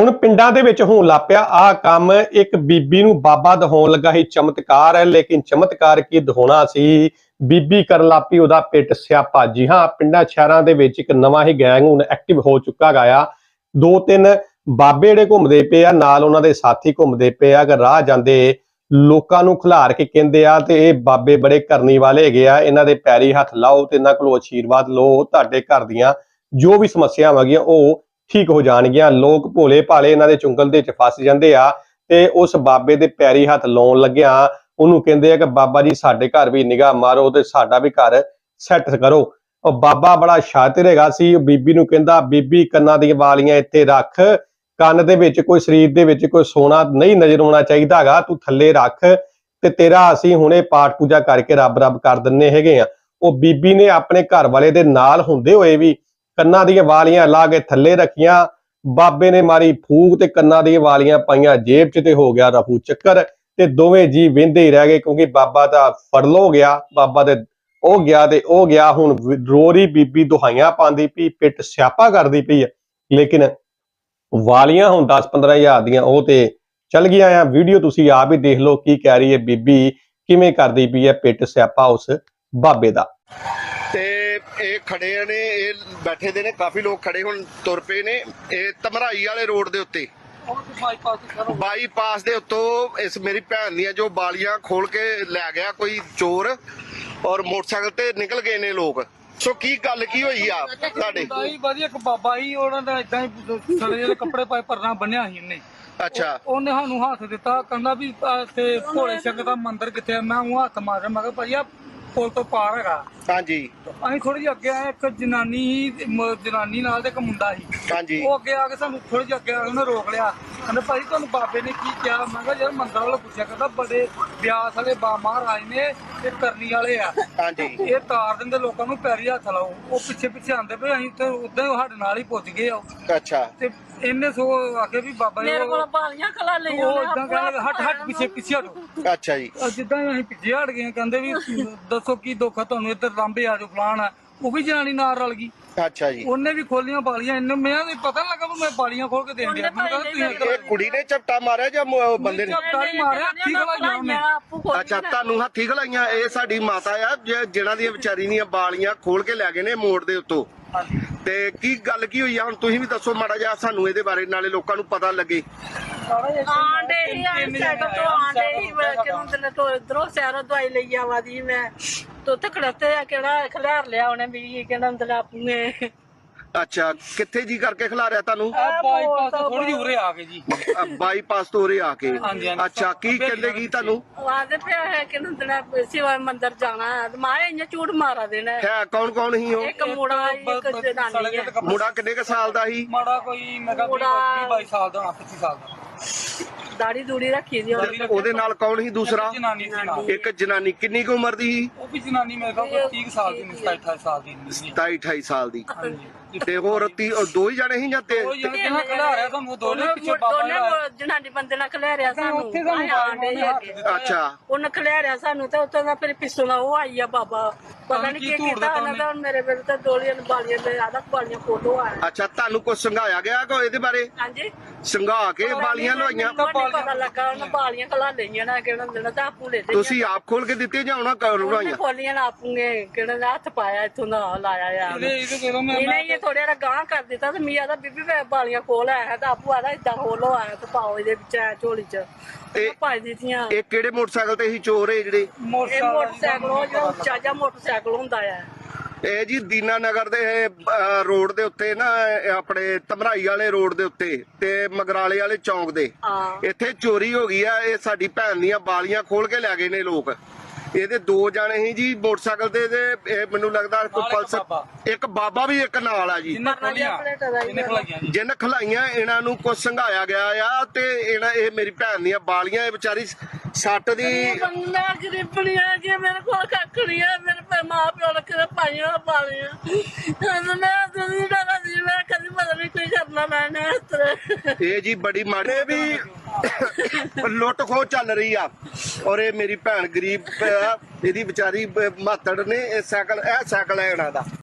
ਹੁਣ ਪਿੰਡਾਂ ਦੇ ਵਿੱਚ ਹੋਣ ਲੱਪਿਆ ਆਹ ਕੰਮ। ਇੱਕ ਬੀਬੀ ਨੂੰ ਬਾਬਾ ਦਿਖਾਉਣ ਲੱਗਾ ਸੀ, ਚਮਤਕਾਰ ਹੈ, ਲੇਕਿਨ ਚਮਤਕਾਰ ਕੀ ਦਿਖਾਉਣਾ ਸੀ? ਬੀਬੀ ਕਰਨ ਲੱਪੀ ਉਹਦਾ ਪਿੱਟ ਸਿਆਪਾ ਜੀ ਹਾਂ, ਪਿੰਡਾਂ, ਸ਼ਹਿਰਾਂ ਦੇ ਵਿੱਚ ਇੱਕ ਨਵਾਂ ਹੀ ਗੈਂਗ ਹੁਣ ਐਕਟਿਵ ਹੋ ਚੁੱਕਾ ਗਿਆ ਦੋ ਤਿੰਨ ਬਾਬੇ ਜਿਹੜੇ ਘੁੰਮਦੇ ਪਏ ਆ, ਨਾਲ ਉਹਨਾਂ ਦੇ ਸਾਥੀ ਘੁੰਮਦੇ ਪਏ ਆ। ਅਗਰ ਰਾਹ ਜਾਂਦੇ, ਲੋਕਾਂ ਨੂੰ ਖਿਲਾਰ ਕੇ ਕਹਿੰਦੇ ਆ, ਤੇ ਇਹ ਬਾਬੇ ਬੜੇ ਕਰਨੀ ਵਾਲੇ ਹੈਗੇ ਆ। ਇਹਨਾਂ ਦੇ ਪੈਰੀ ਹੱਥ ਲਾਓ ਤੇ ਇਹਨਾਂ ਕੋਲੋਂ ਆਸ਼ੀਰਵਾਦ ਲਓ। ਤੁਹਾਡੇ ਘਰ ਦੀਆਂ ਜੋ ਵੀ ਸਮੱਸਿਆਵਾਂ ਹੈਗੀਆਂ, ਉਹ ਠੀਕ ਹੋ ਜਾਣਗੀਆਂ। ਲੋਕ ਭੋਲੇ ਭਾਲੇ ਇਹਨਾਂ ਦੇ ਚੁੰਗਲ ਦੇ ਵਿੱਚ ਫਸ ਜਾਂਦੇ ਆ ਤੇ ਉਸ ਬਾਬੇ ਦੇ ਪੈਰੀ ਹੱਥ ਲਾਉਣ ਲੱਗਿਆ ਉਹਨੂੰ ਕਹਿੰਦੇ ਆ ਕਿ ਬਾਬਾ ਜੀ, ਸਾਡੇ ਘਰ ਵੀ ਨਿਗਾਹ ਮਾਰੋ ਤੇ ਸਾਡਾ ਵੀ ਘਰ ਸੈੱਟ ਕਰੋ। ਉਹ ਬਾਬਾ ਬੜਾ ਸ਼ਾਤਿਰ ਹੈਗਾ ਸੀ। ਬੀਬੀ ਨੂੰ ਕਹਿੰਦਾ, ਬੀਬੀ ਕੰਨਾਂ ਦੀਆਂ ਵਾਲੀਆਂ ਇੱਥੇ ਰੱਖ। ਕੰਨ ਦੇ ਵਿੱਚ ਕੋਈ ਸਰੀਰ ਦੇ ਵਿੱਚ ਕੋਈ ਸੋਨਾ ਨਹੀਂ ਨਜ਼ਰ ਆਉਣਾ ਚਾਹੀਦਾ ਹੈਗਾ। ਤੂੰ ਥੱਲੇ ਰੱਖ ਤੇ ਤੇਰਾ ਅਸੀਂ ਹੁਣੇ ਪਾਠ ਪੂਜਾ ਕਰਕੇ ਰੱਬ ਰੱਬ ਕਰ ਦਿੰਨੇ ਹੈਗੇ ਆ। ਉਹ ਬੀਬੀ ਨੇ ਆਪਣੇ ਘਰ ਵਾਲੇ ਦੇ ਨਾਲ ਹੁੰਦੇ ਹੋਏ ਵੀ ਕੰਨਾਂ ਦੀਆਂ ਵਾਲੀਆਂ ਲਾ ਕੇ ਥੱਲੇ ਰੱਖੀਆਂ। ਬਾਬੇ ਨੇ ਮਾਰੀ ਫੂਕ ਤੇ ਕੰਨਾਂ ਦੀਆਂ ਵਾਲੀਆਂ ਪਾਈਆਂ ਜੇਬ 'ਚ ਤੇ ਹੋ ਗਿਆ ਰਫੂ ਚੱਕਰ ਤੇ ਦੋਵੇਂ ਜੀ ਵਿੰਦੇ ਹੀ ਰਹਿ ਗਏ ਕਿਉਂਕਿ ਬਾਬਾ ਦਾ ਫੜਲੋ ਗਿਆ, ਬਾਬਾ ਦੇ ਉਹ ਗਿਆ ਤੇ ਉਹ ਗਿਆ, ਹੁਣ ਰੋਰੀ ਬੀਬੀ ਦੁਹਾਈਆਂ ਪਾਉਂਦੀ ਪਈ ਪਿੱਟ ਸਿਆਪਾ ਕਰਦੀ ਪਈ ਹੈ ਲੇਕਿਨ ਵਾਲੀਆਂ ਹੁਣ 10-15 ਹਜ਼ਾਰ ਦੀਆਂ ਉਹ ਤੇ ਚਲ ਗਈਆਂ ਆ। ਵੀਡੀਓ ਤੁਸੀਂ ਆਪ ਹੀ ਦੇਖ ਲਓ ਕੀ ਕਹਿ ਰਹੀ ਹੈ ਬੀਬੀ, ਕਿਵੇਂ ਕਰਦੀ ਪਈ ਹੈ ਪਿੱਟ ਸਿਆਪਾ ਉਸ ਬਾਬੇ ਦਾ। ਇਹ ਖੜੇ ਨੇ ਇਹ ਬੈਠੇ ਦੇ ਨੇ ਕਾਫੀ ਲੋਕ ਖੜੇ ਹੁਣ ਤੁਰ ਪਏ ਨੇ। ਇਹ ਤਮਰਾਈ ਵਾਲੇ ਰੋਡ ਦੇ ਉੱਤੇ। ਬਾਈਪਾਸ ਦੇ ਉੱਤੋਂ ਇਸ ਮੇਰੀ ਭੈਣ ਦੀਆਂ ਜੋ ਬਾਲੀਆਂ ਖੋਲ ਕੇ ਲੈ ਗਿਆ ਕੋਈ ਚੋਰ ਔਰ ਮੋਟਰਸਾਈਕਲ ਤੇ ਨਿਕਲ ਗਏ ਨੇ ਲੋਕ। ਸੋ ਕੀ ਗੱਲ ਕੀ ਹੋਈ ਆ ਤੁਹਾਡੇ? ਬਾਈ ਵਧੀਆ ਇੱਕ ਬਾਬਾ ਹੀ ਉਹਨਾਂ ਦਾ ਇਦਾਂ ਹੀ ਸੜੇ ਜਿਹੇ ਕੱਪੜੇ ਪਾਏ ਪਰਨਾ ਬੰਨਿਆ ਸੀ ਉਹਨੇ ਅੱਛਾ। ਉਹਨੇ ਸਾਨੂੰ ਹੱਥ ਦਿੱਤਾ ਕਹਿੰਦਾ ਵੀ ਤੇ ਭੋਲੇ ਸ਼ੰਕਰ ਦਾ ਮੰਦਿਰ ਕਿੱਥੇ ਆ? ਮੈਂ ਉਹ ਹੱਥ ਮਾਰਿਆ ਮੈਂ ਕਿਹਾ ਭਾਈ ਆ ਪੁਲ ਤੋਂ ਪਾਰ ਹੈਗਾ। ਹਾਂਜੀ। ਅਸੀਂ ਥੋੜੀ ਜਿਹੀ ਅੱਗੇ ਆਏ ਇੱਕ ਜਨਾਨੀ ਸੀ, ਮ- ਜਨਾਨੀ ਨਾਲ ਤੇ ਇੱਕ ਮੁੰਡਾ ਸੀ। ਹਾਂਜੀ। ਉਹ ਅੱਗੇ ਆ ਕੇ ਸਾਨੂੰ ਥੋੜੀ ਜਿਹੀ ਅੱਗੇ ਆ ਕੇ ਉਹਨੇ ਰੋਕ ਲਿਆ। ਕਹਿੰਦਾ ਭਾਈ ਤੁਹਾਨੂੰ ਬਾਬੇ ਨੇ ਕੀ ਕਿਹਾ? ਮੈਂ ਕਿਹਾ ਯਾਰ ਮੰਦਰ ਵਾਲਾ ਪੁੱਛਿਆ ਕਹਿੰਦਾ ਬੜੇ ਬਿਆਸ ਵਾਲੇ ਬਾ ਮਹਾਰਾਜ ਨੇ ਇਹ ਕਰਨੀ ਵਾਲੇ ਆ। ਹਾਂਜੀ। ਇਹ ਤਾਰ ਦਿੰਦੇ ਲੋਕਾਂ ਨੂੰ ਪੈਰੀ ਹੱਥ ਲਾਓ। ਉਹ ਪਿੱਛੇ ਪਿੱਛੇ ਆਂਦੇ ਪਏ ਅਸੀਂ ਤੇ ਉਦਾਂ ਹੀ ਸਾਡੇ ਨਾਲ ਹੀ ਪੁੱਜ ਗਏ ਆ ਅੱਛਾ। ਤੇ ਇਹਨੇ ਸੋ ਆਖੇ ਵੀ ਬਾਬਾ ਜੀ ਮੇਰੇ ਕੋਲ ਉਹ ਬਾਲੀਆਂ ਖਲਾ ਲਈਆਂ ਉਹ ਇਦਾਂ ਕਹਿੰਦੇ ਹਟ ਹਟ ਪਿੱਛੇ ਪਿੱਛੇ ਹਟੋ। ਅੱਛਾ ਜੀ। ਅਹ ਜਿੱਦਾਂ ਹੀ ਅਸੀਂ ਪਿੱਛੇ ਹਟ ਗਏ ਕਹਿੰਦੇ ਵੀ ਦੱਸੋ ਕੀ ਦੁੱਖ ਆ ਤੁਹਾਨੂੰ ਇੱਧਰ ਲਾਂਬੇ ਆ ਜਾਓ ਫਲਾਣ ਆ। ਉਹ ਵੀ ਜਨਾਨੀ ਨਾਲ ਰਲ ਗਈ। ਅੱਛਾ ਜੀ। ਉਹਨੇ ਵੀ ਖੋਲੀਆਂ ਬਾਲੀਆਂ ਇਹਨੇ ਮੈਂ ਵੀ ਪਤਾ ਨੀ ਲੱਗਾ ਵੀ ਮੈਂ ਬਾਲੀਆਂ ਖੋਲ ਕੇ ਦੇਣ ਡਿਆ ਮੈਂ ਕਿਹਾ ਤੁਸੀਂ ਇਹ ਇੱਧਰ ਕੁੜੀ ਨੇ ਝਪਟਾ ਮਾਰਿਆ ਜਾਂ ਮ- ਬੰਦੇ ਨੇ? ਝਪਟਾ ਨੀ ਮਾਰਿਆ ਠੀਕ ਲਾਈਆਂ ਉਹਨੇ। ਅੱਛਾ ਤੁਹਾਨੂੰ ਹੱਥੀ ਖਲਾਈਆਂ ਇਹ ਸਾਡੀ ਮਾਤਾ ਆ ਜਿ- ਜਿਨ੍ਹਾਂ ਦੀਆਂ ਵਿਚਾਰੀ ਦੀਆਂ ਬਾਲੀਆਂ ਖੋਲ ਕੇ ਲੈ ਗਏ ਨੇ ਮੋੜ ਦੇ ਉੱਤੋਂ। ਤੇ ਕੀ ਗੱਲ ਕੀ ਹੋਈ ਆ? ਹੁਣ ਤੁਸੀਂ ਵੀ ਦੱਸੋ ਮਾੜਾ ਜਿਹਾ ਸਾਨੂੰ ਇਹਦੇ ਬਾਰੇ ਨਾਲੇ ਲੋਕਾਂ ਨੂੰ ਪਤਾ ਲੱਗੇ। ਆਂਡੇ ਹੀ ਆ ਸਾਈਡ ਤੋਂ ਆਂਡੇ ਹੀ ਮੈਂ ਕਿਉਂ ਦਿਨ ਤੋਂ ਇਧਰੋਂ ਸ਼ਹਿਰੋਂ ਦਵਾਈ ਲਈ ਆਵਾ ਦੀ ਮੈਂ। ਤੇ ਖੜਤੇ ਆ ਕਿਹੜਾ ਖਿਲਾਰ ਲਿਆ ਉਹਨੇ ਵੀ ਕਹਿੰਦਾ ਅੰਦਰ ਆਪੂਏ। ਅੱਛਾ ਕਿੱਥੇ ਜੀ ਕਰਕੇ ਖਿਲਾਰਿਆ ਤੁਹਾਨੂੰ? ਬਾਈਪਾਸ ਤੋਂ ਥੋੜੀ ਜਿਹੀ ਉਰੇ ਆ ਗਏ ਜੀ। ਅ, ਬਾਈਪਾਸ ਤੋਂ ਉਰੇ ਆ ਕੇ। ਹਾਂਜੀ, ਹਾਂਜੀ। ਅੱਛਾ ਕੀ ਕਹਿੰਦੇ ਕੀ ਤੁਹਾਨੂੰ? ਆਦੇ ਪਿਆ ਹੈ ਕਿ ਨੰਦਨਾ ਸਿਵਾ ਮੰਦਰ ਜਾਣਾ। ਹੈ ਤੇ ਇੰਨੇ ਝੂਠ ਮਾਰਾ ਦੇਣਾ। ਹੈ। ਹੈ ਕੌਣ ਕੌਣ ਸੀ ਉਹ? ਇੱਕ ਮੁੰਡਾ ਇੱਕ ਜਨਾਨੀ ਹੈ ਮੁੰਡਾ ਕਿੰਨੇ ਕ ਸਾਲ ਦਾ ਸੀ? ਮਾੜਾ ਕੋਈ ਮੈਂ ਕਿਹਾ ਮੁੰਡਾ- 22 ਸਾਲ ਦਾ ਹੋਣਾ 25 ਸਾਲ ਦਾ। ਦਾੜੀ ਦੂੜੀ ਰੱਖੀ ਦੀ ਉਹਨੇ। ਉਹਦੇ ਨਾਲ ਕੌਣ ਸੀ ਦੂਸਰਾ? ਜਨਾਨੀ ਸੀ ਨਾਲ। ਇੱਕ ਜਨਾਨੀ ਕਿੰਨੀ ਕੁ ਉਮਰ ਦੀ ਸੀ? ਉਹ ਵੀ ਜਨਾਨੀ ਮੇਰੇ ਕੋਲ ਕੋਈ 30 ਸਾਲ ਦੀ ਨਹੀਂ 27 ਸਾਲ ਦੀ ਨਹੀਂ ਸੀ। 27 28 ਸਾਲ ਦੀ। ਹਾਂਜੀ। ਤੇ ਹੋਰ ਤੀ- ਉਹ ਦੋ ਹੀ ਜਣੇ ਸੀ ਜਾਂ ਤੇ? ਕਿਹਨਾਂ ਖੜਾ ਰਿਹਾ ਤੁਹਾਨੂੰ ਦੋਨੇ ਪਿੱਛੇ ਬਾਬਾ ਦੋਨੇ ਜਿਹੜਾ ਜਨਾਨੀ ਬੰਦੇ ਨਾਲ ਖਲਿਆਰਿਆ ਸਾਨੂੰ। ਉੱਥੇ ਸਾਨੂੰ ਆਏ ਆਂਡੇ ਹੀ ਅੱਗੇ ਅੱਛਾ। ਉਹਨੇ ਖਲਿਆਰਿਆ ਸਾਨੂੰ ਤੇ ਉੱਥੋਂ ਦਾ ਫਿਰ ਪਿੱਛੋਂ ਦਾ ਉਹ ਆਈ ਆ ਬਾਬਾ। ਪਤਾ ਨਹੀਂ ਕੀ ਧੂੜ ਕੀਤਾ ਦਿੱਤਾ ਉਹਨਾਂ ਦਾ ਮੇਰੇ ਵੇਲੇ ਤਾਂ ਦੋਲੀਆਂ ਨੂੰ ਬਾਲੀਆਂ ਦੇ ਆਦਾ ਬਾਲੀਆਂ ਫੋਟੋ ਆਇਆ ਅੱਛਾ ਤੁਹਾਨੂੰ ਕੁਝ ਸੰਘਾਇਆ ਗਿਆ ਕੋ ਇਹਦੇ ਬਾਰੇ? ਹਾਂਜੀ। ਸੰਘਾ ਕੇ ਬਾਲੀਆਂ ਪਤਾ ਲੱਗਾ ਉਹਨੇ ਬਾਲੀਆਂ ਖਲਾ ਲਈਆਂ ਨਾ ਕਿਹੜਾ ਦਿਨ ਤਾਂ ਆਪੂ ਲੈ ਦੇ ਤੁਸੀਂ ਆਪ ਖੋਲ ਕੇ ਦਿੱਤੇ ਜਾਂ ਉਹਨਾਂ ਉਹਨੇ ਲਵਾਈਆਂ? ਖੋਲੀਆਂ ਨਾ ਆਪੂਗੇ ਕਿਹੜਾ ਦਾ ਹੱਥ ਪਾਇਆ ਇੱਥੋਂ ਦਾ ਲਾਇਆ ਆ। ਇਹਦੇ ਇਹਦੇ ਕੋਲੋਂ ਮੈਂ ਇਹਨੇ ਇਹ ਥੋੜਾ ਜਿਹਾ ਗਾਂ ਕਰ ਦਿੱਤਾ ਤੇ ਮੀਆਂ ਦਾ ਬੀਬੀ ਵੇ ਬਾਲੀਆਂ ਖੋਲ ਆਇਆ ਤਾਂ ਆਪੂ ਆਦਾ ਇਦਾਂ ਖੋਲੋ ਆਇਆ ਤੇ ਪਾਓ ਇਹਦੇ ਵਿੱਚ ਐ ਝੋਲੀ ਚ। ਤੇ ਇਹ- ਪਾਈ ਦਿੱਤੀਆਂ ਇਹ ਕਿਹੜੇ ਮੋਟਰਸਾਈਕਲ ਤੇ ਸੀ ਚੋਰ ਇਹ ਜਿਹੜੇ? ਇਹ ਮੋਟਰਸਾਈਕਲ ਉਹ ਜਿਹੜਾ ਉੱਚਾ ਜਿਹਾ ਮੋਟਰਸਾਈਕਲ ਹੁੰਦਾ ਆ। ਇਹ ਜੀ ਦੀਨਾ ਨਗਰ ਦੇ ਅਹ, ਰੋਡ ਦੇ ਉੱਤੇ ਨਾ ਇਹ ਆਪਣੇ ਤਮਰਾਈ ਵਾਲੇ ਰੋਡ ਦੇ ਉੱਤੇ ਤੇ ਮਗਰਾਲੇ ਵਾਲੇ ਚੌਂਕ ਦੇ। ਹਾਂ। ਇੱਥੇ ਚੋਰੀ ਹੋ ਗਈ ਆ ਇਹ ਸਾਡੀ ਭੈਣ ਦੀਆਂ ਬਾਲੀਆਂ ਖੋਲ ਕੇ ਲੈ ਗਏ ਨੇ ਲੋਕ। ਇਹਦੇ ਦੋ ਜਾਣੇ ਸੀ ਜੀ ਮੋਟਰਸਾਈਕਲ ਤੇ ਤੇ ਇਹ ਮੈਨੂੰ ਲੱਗਦਾ ਕੋਈ ਨਾਲ ਇੱਕ ਪਲਸਰ ਬਾਬਾ। ਇੱਕ ਬਾਬਾ ਵੀ ਇੱਕ ਨਾਲ ਆ ਜੀ। ਜਿੰਨਾ ਖੋਲੀਆਂ ਹੀ ਖਲਾਈਆਂ ਜੀ। ਜਿੰਨ ਖਲਾਈਆਂ ਇਹਨਾਂ ਨੂੰ ਕੁਝ ਸੰਘਾਇਆ ਗਿਆ ਆ ਤੇ ਇਹਨਾਂ ਇਹ ਮੇਰੀ ਭੈਣ ਦੀਆਂ ਬਾਲੀਆਂ ਇਹ ਵਿਚਾਰੀ ਸੱਟ ਦੀ ਬੰਦਾ ਗਰੀਬਣੀ ਆ ਕਿ ਮੇਰੇ ਕੋਲ ਕੱਖ ਨਹੀਂ ਆ ਮੇਰੇ ਪੇ ਮਾਂ ਪਿਓ ਨੇ ਕਿਹੜੇ ਪਾਈਆਂ ਪਾਲੀਆਂ ਮੈਂ ਦੁਨੀਆ ਦਾ ਕਰਨਾ ਮੈਂ ਇਸ ਤਰ੍ਹਾਂ ਇਹ ਜੀ ਬੜੀ ਮਾੜੇ ਵੀ ਲੁੱਟ ਖੋ ਚੱਲ ਰਹੀ ਆ। ਔਰ ਇਹ ਮੇਰੀ ਭੈਣ ਗਰੀਬ ਇਹਦੀ ਵਿਚਾਰੀ ਬ- ਮਾਤੜ ਨੇ ਇਹ ਸਾਈਕਲ ਇਹ ਸਾਈਕਲ ਹੈ ਇਹਨਾਂ ਦਾ।